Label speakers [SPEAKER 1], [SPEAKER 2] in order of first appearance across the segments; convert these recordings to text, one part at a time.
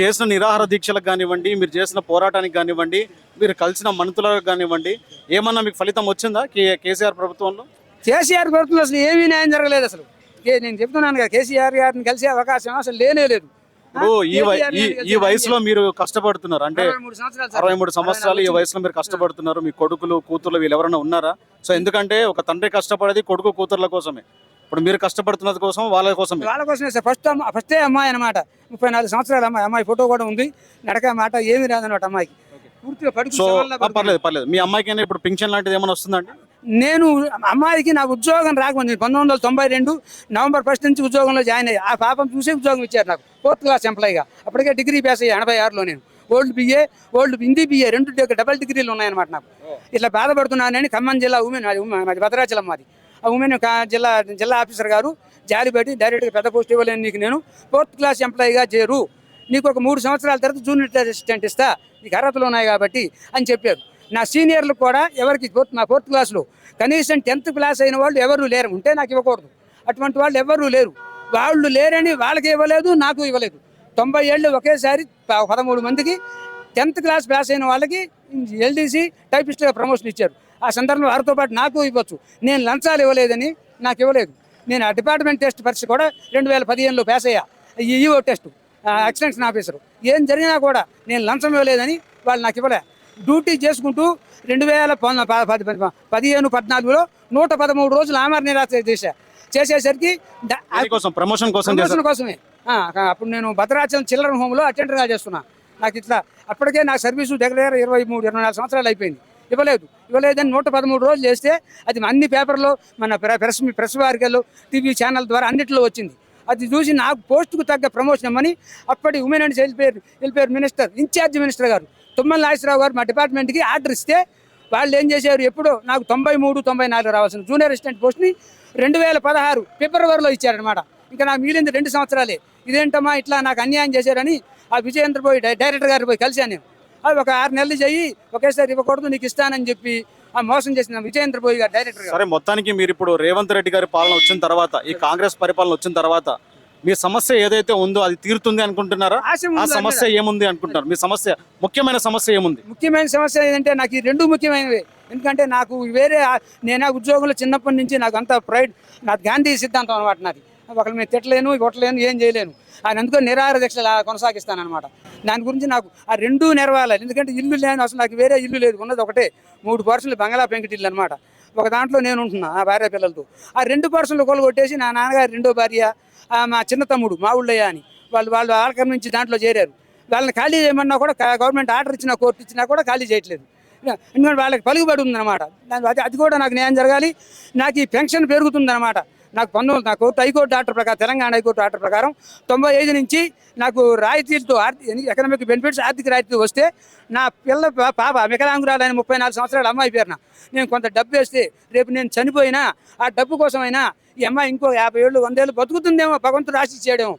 [SPEAKER 1] చేసిన నిరాహార దీక్షలకు కానివ్వండి మీరు చేసిన పోరాటానికి కానివ్వండి మీరు కలిసిన మంత్రులకు కానివ్వండి ఏమన్నా మీకు ఫలితం వచ్చిందా కేసీఆర్ ప్రభుత్వంలో?
[SPEAKER 2] కేసీఆర్ ప్రభుత్వంలో అసలు ఏమీ న్యాయం జరగలేదు అసలు. నేను చెప్తున్నాను కదా కేసీఆర్ గారిని కలిసే అవకాశం అసలు లేనే లేదు.
[SPEAKER 1] ఈ వయసులో మీరు కష్టపడుతున్నారు. అంటే
[SPEAKER 2] అరవై మూడు సంవత్సరాలు
[SPEAKER 1] ఈ వయసులో మీరు కష్టపడుతున్నారు. మీ కొడుకులు కూతుర్లు వీళ్ళు ఎవరైనా ఉన్నారా? సో ఎందుకంటే ఒక తండ్రి కష్టపడేది కొడుకు కూతుర్ల కోసమే. ఇప్పుడు మీరు కష్టపడుతున్నది కోసం వాళ్ళ కోసమే.
[SPEAKER 2] వాళ్ళ కోసమే సార్. ఫస్ట్ ఫస్టే అమ్మాయి అనమాట ముప్పై నాలుగు సంవత్సరాల అమ్మాయి. అమ్మాయి ఫోటో కూడా ఉంది. నడక మాట ఏమీ రాదన్నమాట అమ్మాయికి. పూర్తిగా
[SPEAKER 1] సో. పర్లేదు పర్లేదు. మీ అమ్మాయికి ఇప్పుడు పింఛన్ లాంటిది ఏమైనా వస్తుందండి
[SPEAKER 2] నేను అమ్మాయికి నాకు ఉద్యోగం రాకముందు పంతొమ్మిది వందల తొంభై రెండు నవంబర్ ఫస్ట్ నుంచి ఉద్యోగంలో జాయిన్ అయ్యి. ఆ పాపం చూసి ఉద్యోగం ఇచ్చారు నాకు. ఫోర్త్ క్లాస్ ఎంప్లాయీగా. అప్పటికే డిగ్రీ పాస్ అయ్యి ఎనభై ఆరులో నేను. Old B A old Hindi B A రెండు డబల్ డిగ్రీలు ఉన్నాయన్నమాట నాకు. ఇట్లా బాధపడుతున్నానని ఖమ్మం జిల్లా ఉమెన్ అది ఉమెన్ అది భద్రాచలం మాది. ఉమెన్ జిల్లా జిల్లా ఆఫీసర్ గారు జారి పెట్టి డైరెక్ట్గా పెద్ద పోస్ట్ ఇవ్వలేను నీకు నేను. ఫోర్త్ క్లాస్ ఎంప్లాయీగా చేరు. నీకు ఒక మూడు సంవత్సరాల తర్వాత జూనియర్ అసిస్టెంట్ ఇస్తా. నీకు అర్హతలు ఉన్నాయి కాబట్టి అని చెప్పారు. నా సీనియర్లు కూడా ఎవరికి ఫోర్త్ నా ఫోర్త్ క్లాస్లో కనీసం టెన్త్ క్లాస్ అయిన వాళ్ళు ఎవరు లేరు. ఉంటే నాకు ఇవ్వకూడదు. అటువంటి వాళ్ళు ఎవరు లేరు. వాళ్ళు లేరని వాళ్ళకి ఇవ్వలేదు నాకు ఇవ్వలేదు. తొంభై ఏళ్ళు ఒకేసారి పదమూడు మందికి టెన్త్ క్లాస్ పాస్ అయిన వాళ్ళకి ఎల్డీసీ టైపిస్ట్గా ప్రమోషన్ ఇచ్చారు. ఆ సందర్భంలో వారితో పాటు నాకు ఇవ్వచ్చు. నేను లంచాలు ఇవ్వలేదని నాకు ఇవ్వలేదు. నేను ఆ డిపార్ట్మెంట్ టెస్ట్ పరీక్ష కూడా రెండు వేల పదిహేనులో పాస్ అయ్యా. E O test extension officer. ఏం జరిగినా కూడా నేను లంచం ఇవ్వలేదని వాళ్ళు నాకు ఇవ్వలే. డ్యూటీ చేసుకుంటూ రెండు వేల పది- పది- పదిహేను పద్నాలుగులో నూట పదమూడు రోజులు ఆమర నిరాశ చేశా. చేసేసరికి
[SPEAKER 1] కోసం? ప్రమోషన్ కోసం
[SPEAKER 2] ప్రమోషన్ కోసమే. అప్పుడు నేను భద్రాచలం చిల్డ్రన్ హోమ్లో అటెండర్గా చేస్తున్నా. నాకు ఇట్లా అప్పటికే నాకు సర్వీసు దగ్గర దగ్గర ఇరవై మూడు ఇరవై నాలుగు సంవత్సరాలు అయిపోయింది. ఇవ్వలేదు. ఇవ్వలేదని నూట పదమూడు రోజులు చేస్తే అది అన్ని పేపర్లో మన ప్రెస్ ప్రెస్ వారికలు టీవీ ఛానల్ ద్వారా అన్నింటిలో వచ్చింది. అది చూసి నాకు పోస్టుకు తగ్గ ప్రమోషన్ ఇవ్వమని అప్పటి women and welfare welfare minister incharge minister గారు తుమ్మల నాగేశ్వరరావు గారు మా డిపార్ట్మెంట్కి ఆర్డర్ ఇస్తే వాళ్ళు ఏం చేశారు? ఎప్పుడో నాకు తొంభై మూడు తొంభై నాలుగు రావాల్సిన జూనియర్ అసిస్టెంట్ పోస్ట్ని రెండు వేల పదహారు ఫిబ్రవరిలో ఇచ్చారనమాట ఇంకా నాకు మిగిలింది రెండు సంవత్సరాలే. ఇదేంటమ్మా ఇట్లా నాకు అన్యాయం చేశారని ఆ విజయేంద్ర పోయి డై- డైరెక్టర్ గారు పోయి కలిశాను నేను. అది ఒక ఆరు నెలలు చెయ్యి ఒకేసారి ఇవ్వకూడదు నీకు ఇస్తానని చెప్పి ఆ మోసం చేసిన విజయేంద్ర పోయి గారు డైరెక్టర్
[SPEAKER 1] సరే మొత్తానికి మీరు ఇప్పుడు రేవంత్ రెడ్డి గారి పాలన వచ్చిన తర్వాత ఈ కాంగ్రెస్ పరిపాలన వచ్చిన తర్వాత మీ సమస్య ఏదైతే ఉందో అది తీరుతుంది అనుకుంటున్నారా? ఆ సమస్య ఏముంది అనుకుంటున్నారు? మీ సమస్య ముఖ్యమైన సమస్య ఏముంది?
[SPEAKER 2] ముఖ్యమైన సమస్య ఏంటంటే నాకు ఈ రెండు ముఖ్యమైనవి. ఎందుకంటే నాకు వేరే నేను ఉద్యోగంలో చిన్నప్పటి నుంచి నాకు అంత ప్రైడ్ నాకు గాంధీ సిద్ధాంతం అనమాట నాది. ఒకళ్ళు నేను తిట్టలేను కొట్టలేను ఏం చేయలేను. ఆయన అందుకో నిరాహార దీక్షలు కొనసాగిస్తాను అనమాట దాని గురించి నాకు ఆ రెండు నెరవాలి. ఎందుకంటే ఇల్లు లేని అసలు నాకు వేరే ఇల్లు లేదు. ఉన్నది ఒకటే. మూడు పర్సెంట్లు బంగాళా పెంకటి ఇల్లు అనమాట ఒక దాంట్లో నేను ఉంటున్నా ఆ భార్య పిల్లలతో. ఆ రెండు పర్సెంట్లు కొలగొట్టేసి నా నాన్నగారు రెండో భార్య మా చిన్న తమ్ముడు మా ఊళ్ళయ్య అని వాళ్ళు వాళ్ళు ఆలకం నుంచి దాంట్లో చేరారు. వాళ్ళని ఖాళీ చేయమన్నా కూడా గవర్నమెంట్ ఆర్డర్ ఇచ్చినా కోర్టు ఇచ్చినా కూడా ఖాళీ చేయట్లేదు. ఎందుకంటే వాళ్ళకి పలుకుబడి ఉందన్నమాట. దాని అది అది కూడా నాకు న్యాయం జరగాలి. నాకు ఈ పెన్షన్ పెరుగుతుందన్నమాట. నాకు పంతొమ్మిది నా కోర్టు హైకోర్టు ఆర్డర్ ప్రకారం తెలంగాణ హైకోర్టు ఆర్డర్ ప్రకారం తొంభై ఐదు నుంచి నాకు రాయితీలతో ఆర్థిక ఎకనామిక్ బెనిఫిట్స్ ఆర్థిక రాయితీ వస్తే నా పిల్ల పాప వికలాంగురాలని ముప్పై నాలుగు సంవత్సరాల అమ్మాయి పేరున నేను కొంత డబ్బు వేస్తే రేపు నేను చనిపోయినా ఆ డబ్బు కోసమైనా ఈ అమ్మాయి ఇంకో యాభై ఏళ్ళు వందేళ్ళు బతుకుతుందేమో భగవంతుడు ఆశిస్తున్నాను.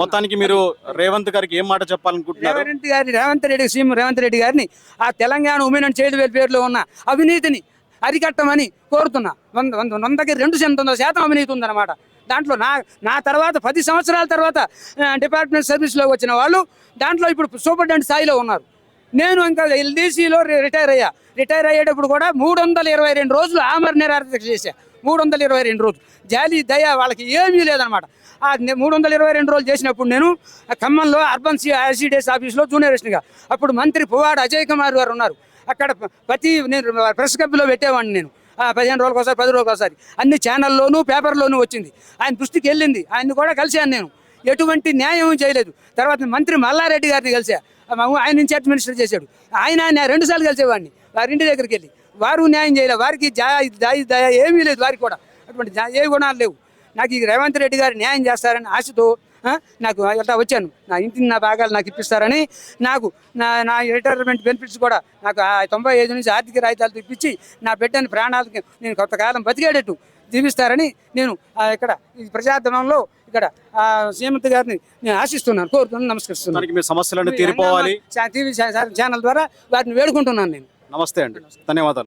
[SPEAKER 1] మొత్తానికి మీరు రేవంత్ గారికి ఏం మాట చెప్పాలనుకుంటున్నారు
[SPEAKER 2] రేవంత్ గారి రేవంత్ రెడ్డి సీఎం రేవంత్ రెడ్డి గారిని ఆ తెలంగాణ ఉమెన్ అండ్ చైల్డ్ వెల్ఫేర్లో ఉన్న అవినీతిని అరికట్టమని కోరుతున్నా. వంద వంద వందకి రెండు శాతం శాతం అవినీతి ఉందన్నమాట. దాంట్లో నా నా తర్వాత పది సంవత్సరాల తర్వాత డిపార్ట్మెంట్ సర్వీస్లో వచ్చిన వాళ్ళు దాంట్లో ఇప్పుడు సూపరింటెండెంట్ స్థాయిలో ఉన్నారు. నేను ఇంకా ఎల్డీసీలో రిటైర్ అయ్యా. రిటైర్ అయ్యేటప్పుడు కూడా మూడు వందల ఇరవై రెండు రోజులు ఆమర నిరార్థక చేశా. మూడు వందల ఇరవై రెండు రోజులు. జాలి దయ వాళ్ళకి ఏమీ లేదనమాట ఆ మూడు వందల ఇరవై రెండు రోజులు చేసినప్పుడు నేను ఖమ్మంలో అర్బన్ సి ఆర్సీడీఎస్ ఆఫీస్లో జూనియర్ అసిస్టెంట్గా. అప్పుడు మంత్రి పువ్వాడ అజయ్ కుమార్ గారు ఉన్నారు. అక్కడ ప్రతి నేను ప్రెస్ క్లబ్లో పెట్టేవాడిని నేను. పదిహేను రోజులకు ఒకసారి పది రోజులకు ఒకసారి. అన్ని ఛానల్లోనూ పేపర్లోనూ వచ్చింది. ఆయన దృష్టికి వెళ్ళింది. ఆయన్ని కూడా కలిశాను నేను. ఎటువంటి న్యాయం చేయలేదు. తర్వాత మంత్రి మల్లారెడ్డి గారిని కలిసా ఆయన ఇన్ఛార్జ్ మినిస్టర్ చేశాడు. ఆయన ఆయన రెండు సార్లు కలిసేవాడిని. వారి ఇంటి దగ్గరికి వెళ్ళి. వారు న్యాయం చేయలేదు వారికి జా దయ ఏమీ లేదు వారికి కూడా. అటువంటి ఏ గుణాలు లేవు. నాకు ఈ రేవంత్ రెడ్డి గారు న్యాయం చేస్తారని ఆశతో నాకు ఇట్లా వచ్చాను. నా ఇంటిని నా భాగాలు నాకు ఇప్పిస్తారని నాకు నా నా రిటైర్మెంట్ బెనిఫిట్స్ కూడా నాకు ఆ తొంభై ఐదు నుంచి ఆర్థిక రాయితాలు ఇప్పించి నా బిడ్డని ప్రాణాలకి నేను కొంతకాలం బతికేటట్టు జీవిస్తారని నేను ఇక్కడ ఈ ప్రజాధనంలో ఇక్కడ శ్రీమంత్ గారిని నేను ఆశిస్తున్నాను కోరుతున్నాను నమస్కరిస్తున్నాను.
[SPEAKER 1] మీ సమస్యలన్నీ తీరిపోవాలి.
[SPEAKER 2] టీవీ ఛానల్ ద్వారా వారిని వేడుకుంటున్నాను నేను.
[SPEAKER 1] నమస్తే అండి. ధన్యవాదాలు.